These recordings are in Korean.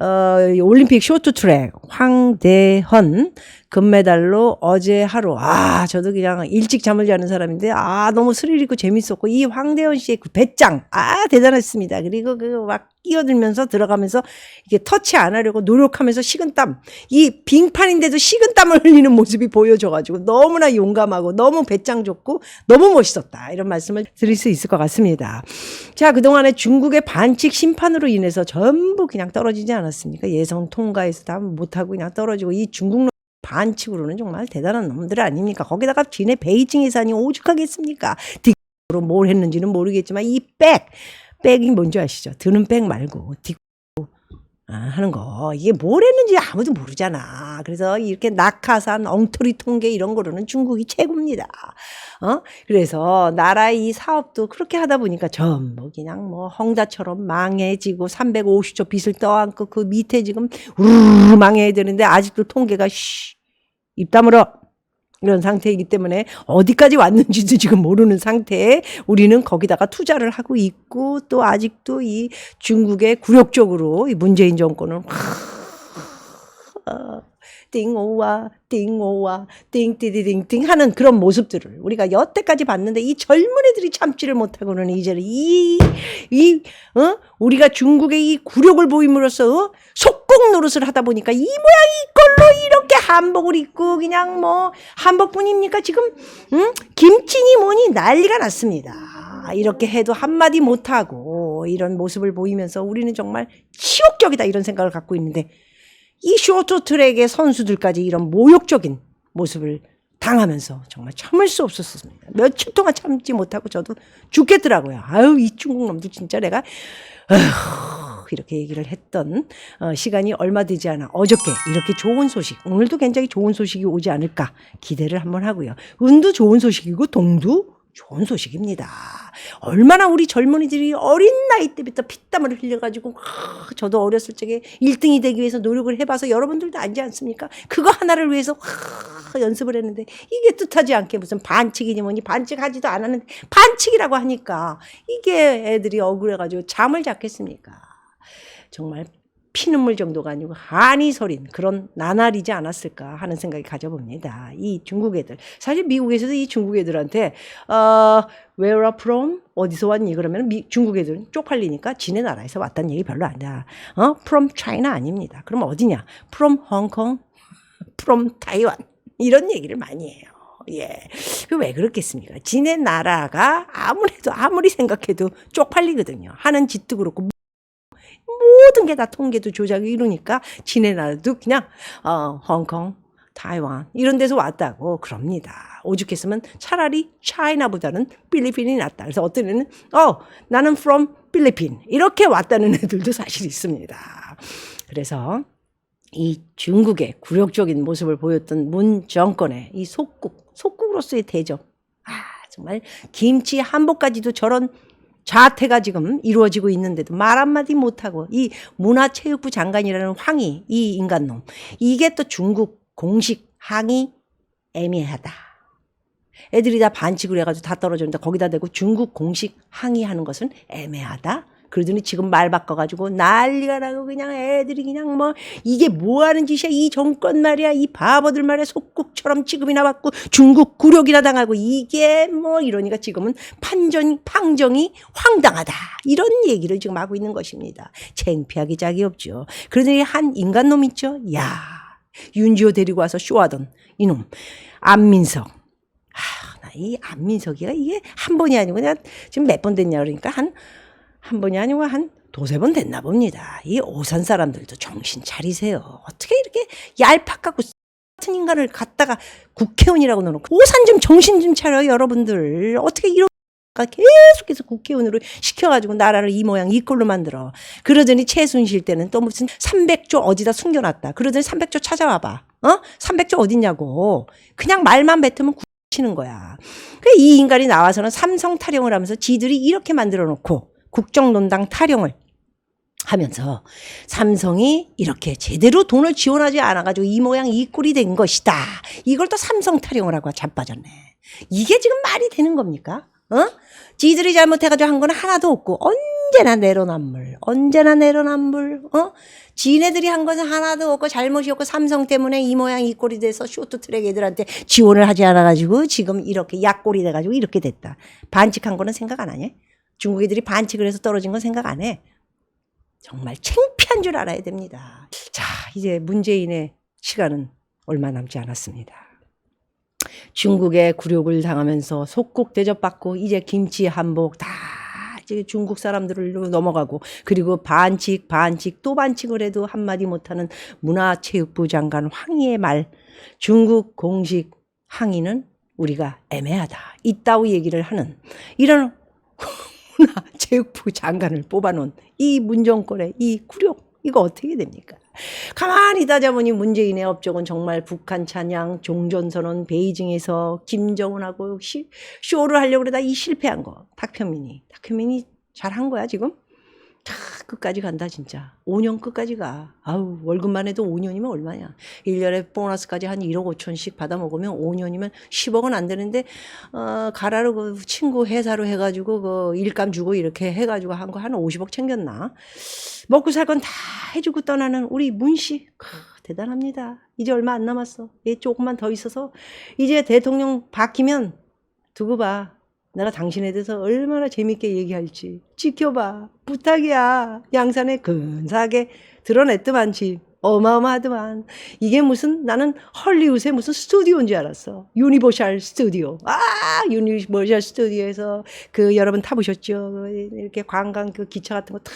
어, 올림픽 쇼트트랙 황대헌 금메달로 어제 하루 아 저도 그냥 일찍 잠을 자는 사람인데 아 너무 스릴 있고 재밌었고 이 황대헌 씨의 그 배짱 아 대단했습니다. 그리고 그 막 끼어들면서 들어가면서 이게 터치 안 하려고 노력하면서 식은땀 이 빙판인데도 식은땀을 흘리는 모습이 보여져가지고 너무나 용감하고 너무 배짱 좋고 너무 멋있었다 이런 말씀을 드릴 수 있을 것 같습니다. 자 그동안에 중국의 반칙 심판으로 인해서 전부 그냥 떨어지지 않았습니까? 예선 통과해서 다 못하 고 그냥 떨어지고 이 중국 반칙으로는 정말 대단한 놈들 아닙니까? 거기다가 진해 베이징 예산이 오죽하겠습니까? 뒷으로 뭘 했는지는 모르겠지만 이 백, 백이 뭔지 아시죠? 드는 백 말고 뒷 아, 하는 거 이게 뭘 했는지 아무도 모르잖아. 그래서 이렇게 낙하산, 엉터리 통계 이런 거로는 중국이 최고입니다. 어? 그래서 나라의 이 사업도 그렇게 하다 보니까 전부 그냥 뭐 헝다처럼 망해지고 350조 빚을 떠안고 그 밑에 지금 우르르 망해야 되는데 아직도 통계가 쉬, 입 다물어. 이런 상태이기 때문에 어디까지 왔는지도 지금 모르는 상태에 우리는 거기다가 투자를 하고 있고 또 아직도 이 중국의 굴욕적으로 이 문재인 정권은 아, 띵오와 띵오와 띵띠디딩띵 하는 그런 모습들을 우리가 여태까지 봤는데 이 젊은 애들이 참지를 못하고는 이제는 이, 이, 어? 우리가 중국의 이 굴욕을 보임으로써 어? 속국 노릇을 하다 보니까 이 모양 이걸로 이렇게 한복을 입고 그냥 뭐 한복뿐입니까 지금 응? 김치니 뭐니 난리가 났습니다. 이렇게 해도 한마디 못하고 이런 모습을 보이면서 우리는 정말 치욕적이다 이런 생각을 갖고 있는데 이 쇼트트랙의 선수들까지 이런 모욕적인 모습을 당하면서 정말 참을 수 없었습니다. 며칠 동안 참지 못하고 저도 죽겠더라고요. 아유, 이 중국 놈들 진짜 내가, 아휴, 이렇게 얘기를 했던 어, 시간이 얼마 되지 않아. 어저께 이렇게 좋은 소식, 오늘도 굉장히 좋은 소식이 오지 않을까 기대를 한번 하고요. 은도 좋은 소식이고 동도 좋은 소식입니다. 얼마나 우리 젊은이들이 어린 나이 때부터 피땀을 흘려가지고 아, 저도 어렸을 적에 1등이 되기 위해서 노력을 해봐서 여러분들도 알지 않습니까? 그거 하나를 위해서 아, 연습을 했는데 이게 뜻하지 않게 무슨 반칙이니 뭐니 반칙하지도 않았는데 반칙이라고 하니까 이게 애들이 억울해가지고 잠을 잤겠습니까? 정말 피눈물 정도가 아니고 한이 서린 그런 나날이지 않았을까 하는 생각이 가져봅니다. 이 중국 애들. 사실 미국에서도 이 중국 애들한테, 어, where are from? 어디서 왔니? 그러면 미, 중국 애들은 쪽팔리니까 지네 나라에서 왔다는 얘기 별로 안 해. 어? from China 아닙니다. 그럼 어디냐? from Hong Kong? from Taiwan? 이런 얘기를 많이 해요. 예. 그왜 그렇겠습니까? 지네 나라가 아무래도, 아무리 생각해도 쪽팔리거든요. 하는 짓도 그렇고, 모든 게 다 통계도 조작이 이루니까 지네 나라도 그냥 어 홍콩, 타이완 이런 데서 왔다고 그럽니다. 오죽했으면 차라리 차이나보다는 필리핀이 낫다. 그래서 어떤 애는 어 나는 from 필리핀 이렇게 왔다는 애들도 사실 있습니다. 그래서 이 중국의 굴욕적인 모습을 보였던 문 정권의 이 속국, 속국으로서의 대접. 아, 정말 김치 한복까지도 저런 자태가 지금 이루어지고 있는데도 말 한마디 못하고 이 문화체육부 장관이라는 황희, 이 인간놈. 이게 또 중국 공식 항의 애매하다. 애들이 다 반칙을 해가지고 다 떨어졌는데 거기다 대고 중국 공식 항의하는 것은 애매하다. 그러더니 지금 말 바꿔가지고 난리가 나고 그냥 애들이 그냥 뭐 이게 뭐 하는 짓이야 이 정권 말이야 이 바보들 말이야 속국처럼 취급이나 받고 중국 굴욕이나 당하고 이게 뭐 이러니까 지금은 판전 판정이 황당하다 이런 얘기를 지금 하고 있는 것입니다. 창피하기 짝이 없죠. 그러더니 한 인간 놈 있죠. 야 윤지호 데리고 와서 쇼하던 이놈 안민석. 아, 나이 안민석이가 이게 한 번이 아니고 그냥 지금 몇 번 됐냐 그러니까 한 한 번이 아니고 한 도세 번 됐나 봅니다. 이 오산 사람들도 정신 차리세요. 어떻게 이렇게 얄팍 갖고 같은 인간을 갖다가 국회의원이라고 넣어놓고 오산 좀 정신 좀 차려요 여러분들. 어떻게 이런 계속해서 국회의원으로 시켜가지고 나라를 이 모양 이 꼴로 만들어. 그러더니 최순실 때는 또 무슨 300조 어디다 숨겨놨다. 그러더니 300조 찾아와봐. 어? 300조 어딨냐고. 그냥 말만 뱉으면 치는 거야. 그래 이 인간이 나와서는 삼성 타령을 하면서 지들이 이렇게 만들어 놓고 국정농단 타령을 하면서 삼성이 이렇게 제대로 돈을 지원하지 않아가지고 이 모양 이 꼴이 된 것이다. 이걸 또 삼성 타령을 하고 자빠졌네. 이게 지금 말이 되는 겁니까? 어? 지들이 잘못해가지고 한 건 하나도 없고 언제 언제나 내로남불, 언제나 내로남불, 어? 지네들이 한 것은 하나도 없고 잘못이 없고 삼성 때문에 이 모양 이 꼴이 돼서 쇼트트랙 애들한테 지원을 하지 않아가지고 지금 이렇게 약꼴이 돼가지고 이렇게 됐다. 반칙한 거는 생각 안 하냐? 중국 애들이 반칙을 해서 떨어진 건 생각 안 해. 정말 창피한 줄 알아야 됩니다. 자, 이제 문재인의 시간은 얼마 남지 않았습니다. 중국의 굴욕을 당하면서 속국 대접받고 이제 김치 한복 다 중국 사람들로 넘어가고 그리고 반칙 반칙 또 반칙을 해도 한마디 못하는 문화체육부 장관 황희의 말 중국 공식 항의는 우리가 애매하다 이따위 얘기를 하는 이런 문화 체육부 장관을 뽑아놓은 이 문정권의 이 굴욕 이거 어떻게 됩니까? 가만히 따져보니 문재인의 업적은 정말 북한 찬양, 종전선언, 베이징에서 김정은하고 시, 쇼를 하려고 그러다 이 실패한 거. 탁현민이. 탁현민이 잘한 거야, 지금? 다 끝까지 간다, 진짜. 5년 끝까지 가. 아우, 월급만 해도 5년이면 얼마냐. 1년에 보너스까지 한 1억 5천씩 받아 먹으면 5년이면 10억은 안 되는데, 어, 가라로 그 친구 회사로 해가지고 그 일감 주고 이렇게 해가지고 한 거한 50억 챙겼나? 먹고 살 건 다 해주고 떠나는 우리 문씨. 크, 대단합니다. 이제 얼마 안 남았어. 얘 조금만 더 있어서 이제 대통령 바뀌면 두고 봐. 내가 당신에 대해서 얼마나 재밌게 얘기할지 지켜봐. 부탁이야. 양산에 근사하게 드러냈더만지. 어마어마하더만. 이게 무슨 나는 헐리우드의 무슨 스튜디오인 줄 알았어. 유니버셜 스튜디오. 아, 유니버셜 스튜디오에서 그 여러분 타보셨죠? 이렇게 관광 그 기차 같은 거탁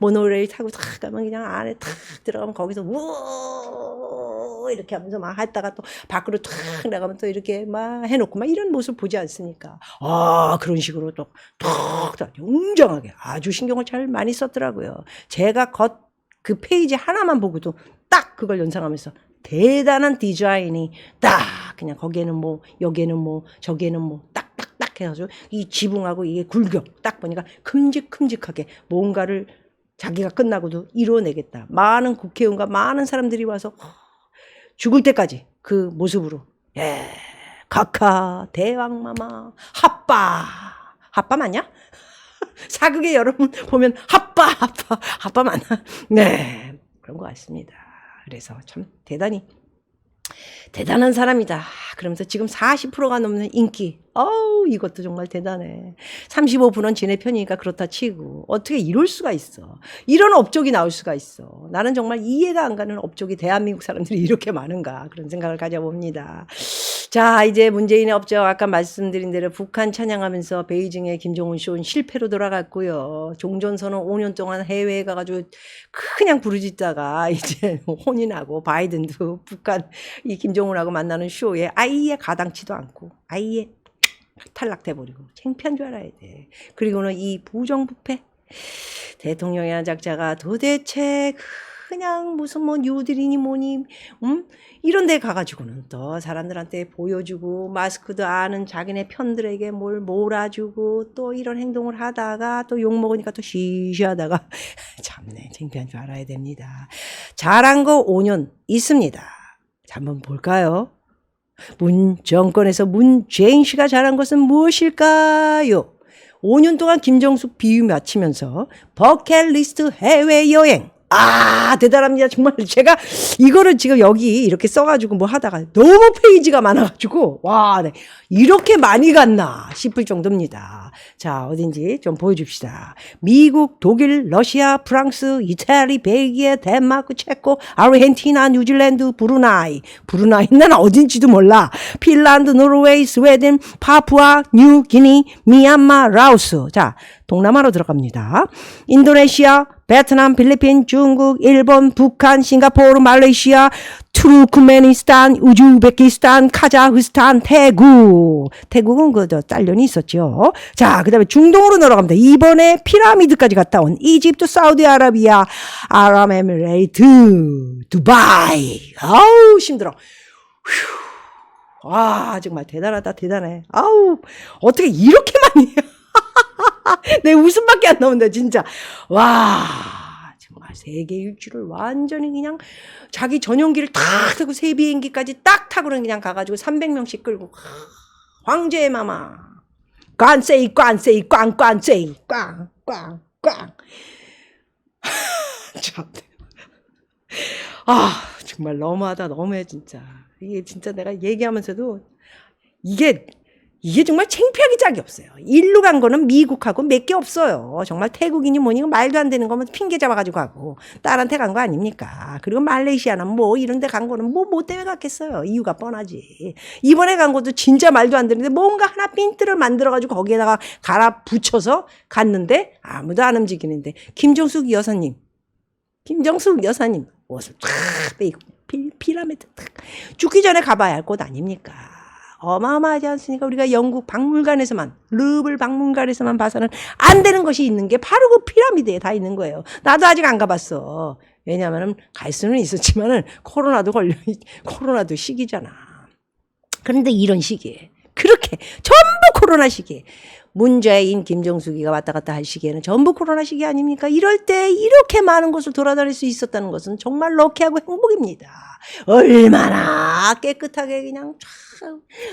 모노레일 타고 탁 가면 그냥 안에 탁 들어가면 거기서 우 와 이렇게 하면서 막 했다가 또 밖으로 탁 나가면 또 이렇게 막 해놓고 막 이런 모습 보지 않습니까? 아 그런 식으로 또탁 웅장하게 아주 신경을 잘 많이 썼더라고요. 제가 겉 그 페이지 하나만 보고도 딱 그걸 연상하면서 대단한 디자인이 딱 그냥 거기에는 뭐 여기에는 뭐 저기에는 뭐 딱딱딱 해가지고 이 지붕하고 이게 굴격 딱 보니까 큼직큼직하게 뭔가를 자기가 끝나고도 이뤄내겠다. 많은 국회의원과 많은 사람들이 와서 죽을 때까지 그 모습으로 예 카카 대왕마마 핫바 핫바 맞냐? 사극에 여러분 보면 핫바 핫바 핫바 맞나? 네 그런 것 같습니다. 그래서 참 대단히 대단한 사람이다. 그러면서 지금 40%가 넘는 인기. 어우, 이것도 정말 대단해. 35%는 지네 편이니까 그렇다 치고. 어떻게 이럴 수가 있어. 이런 업적이 나올 수가 있어. 나는 정말 이해가 안 가는 업적이 대한민국 사람들이 이렇게 많은가. 그런 생각을 가져봅니다. 자, 이제 문재인의 업적 아까 말씀드린 대로 북한 찬양하면서 베이징의 김정은 쇼는 실패로 돌아갔고요. 종전선언 5년 동안 해외에 가가지고 그냥 부르짖다가 이제 혼인하고 바이든도 북한 이 김정은하고 만나는 쇼에 아예 가당치도 않고 아예 탈락돼 버리고 창피한 줄 알아야 돼. 그리고는 이 부정부패 대통령의 한작자가 도대체 그 냥 무슨 뭐 뉴딜이니 뭐니 음 이런 데 가가지고는 또 사람들한테 보여주고 마스크도 아는 자기네 편들에게 뭘 몰아주고 또 이런 행동을 하다가 또 욕 먹으니까 또 쉬쉬하다가 참네 창피한 줄 알아야 됩니다. 잘한 거 5년 있습니다. 자, 한번 볼까요? 문 정권에서 문재인 씨가 잘한 것은 무엇일까요? 5년 동안 김정숙 비유 맞히면서 버켓리스트 해외여행. 아, 대단합니다. 정말 제가 이거를 지금 여기 이렇게 써가지고 뭐 하다가 너무 페이지가 많아가지고, 와, 네. 이렇게 많이 갔나 싶을 정도입니다. 자, 어딘지 좀 보여줍시다. 미국, 독일, 러시아, 프랑스, 이태리, 벨기에, 덴마크, 체코, 아르헨티나, 뉴질랜드, 브루나이. 브루나이, 난 어딘지도 몰라. 핀란드, 노르웨이, 스웨덴, 파푸아, 뉴기니, 미얀마, 라오스. 자, 동남아로 들어갑니다. 인도네시아, 베트남, 필리핀, 중국, 일본, 북한, 싱가포르, 말레이시아, 투르크메니스탄, 우즈베키스탄, 카자흐스탄, 태국. 태국은 그저 딸년이 있었죠. 자, 그다음에 중동으로 넘어갑니다. 이번에 피라미드까지 갔다 온 이집트, 사우디아라비아, 아랍에미레이트, 두바이. 아우 힘들어. 휴. 와 정말 대단하다 대단해. 아우 어떻게 이렇게 많이 해? 내 웃음밖에 안 나온다 진짜. 와 정말 세계 일주를 완전히 그냥 자기 전용기를 딱 타고 새 비행기까지 딱 타고는 그냥 가가지고 300명씩 끌고 황제의 마마 관세이 관세이 꽝꽝세이 꽝꽝 꽝. 참. 아, 정말 너무하다, 너무해, 진짜. 이게 진짜 내가 얘기하면서도 이게, 이게 정말 창피하기 짝이 없어요. 일로 간 거는 미국하고 몇 개 없어요. 정말 태국이니 뭐니 말도 안 되는 거면 핑계 잡아가지고 가고 딸한테 간 거 아닙니까? 그리고 말레이시아나 뭐 이런 데 간 거는 뭐, 뭐 때문에 갔겠어요. 이유가 뻔하지. 이번에 간 것도 진짜 말도 안 되는데 뭔가 하나 핀트를 만들어가지고 거기에다가 갈아 붙여서 갔는데 아무도 안 움직이는데 김정숙 여사님 김정숙 여사님 옷을 탁 피, 피라미드 탁 죽기 전에 가봐야 할 곳 아닙니까? 어마어마하지 않습니까? 우리가 영국 박물관에서만 르블 박물관에서만 봐서는 안 되는 것이 있는 게 바로 그 피라미드에 다 있는 거예요. 나도 아직 안 가봤어. 왜냐하면 갈 수는 있었지만은 코로나도 걸려 코로나도 시기잖아. 그런데 이런 시기에 그렇게 전부 코로나 시기에 문재인, 김정숙이가 왔다 갔다 할 시기에는 전부 코로나 시기 아닙니까? 이럴 때 이렇게 많은 곳을 돌아다닐 수 있었다는 것은 정말 럭키하고 행복입니다. 얼마나 깨끗하게 그냥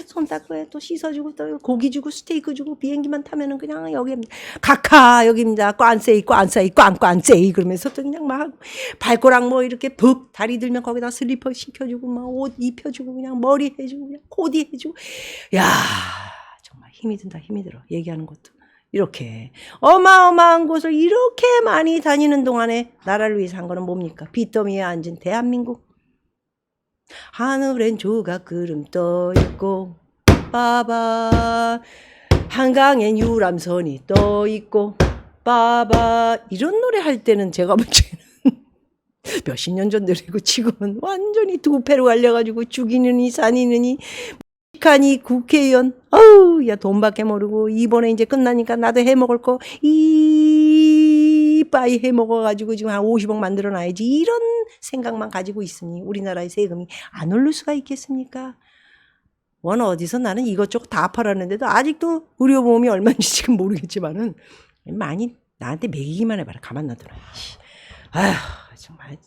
촥손 닦고 또 씻어주고 또 고기 주고 스테이크 주고 비행기만 타면은 그냥 여기입니다. 카카 여기입니다. 꽝세이 꽝세이 꽝꽝세이 그러면서 또 그냥 막 발꼬락 뭐 이렇게 푹 다리 들면 거기다 슬리퍼 신켜주고 막 옷 입혀주고 그냥 머리 해주고 그냥 코디 해주고. 야 정말 힘이 든다 힘이 들어. 얘기하는 것도. 이렇게 어마어마한 곳을 이렇게 많이 다니는 동안에 나라를 위해서 한 거는 뭡니까? 빚더미에 앉은 대한민국 하늘엔 조각 구름 떠 있고 빠바 한강엔 유람선이 떠 있고 빠바. 이런 노래 할 때는 제가 볼 때는 몇십 년 전 노래고 지금은 완전히 두 패로 갈려가지고 죽이느니 사니느니 북한이 국회의원. 아우 야 돈밖에 모르고 이번에 이제 끝나니까 나도 해 먹을 거 이빠이 해 먹어가지고 지금 한 50억 만들어 놔야지 이런 생각만 가지고 있으니 우리나라의 세금이 안 오를 수가 있겠습니까? 원 어디서 나는 이것저것 다 팔았는데도 아직도 의료보험이 얼마인지 지금 모르겠지만은 많이 나한테 매기기만 해봐라 가만 놔둬라. 아휴 정말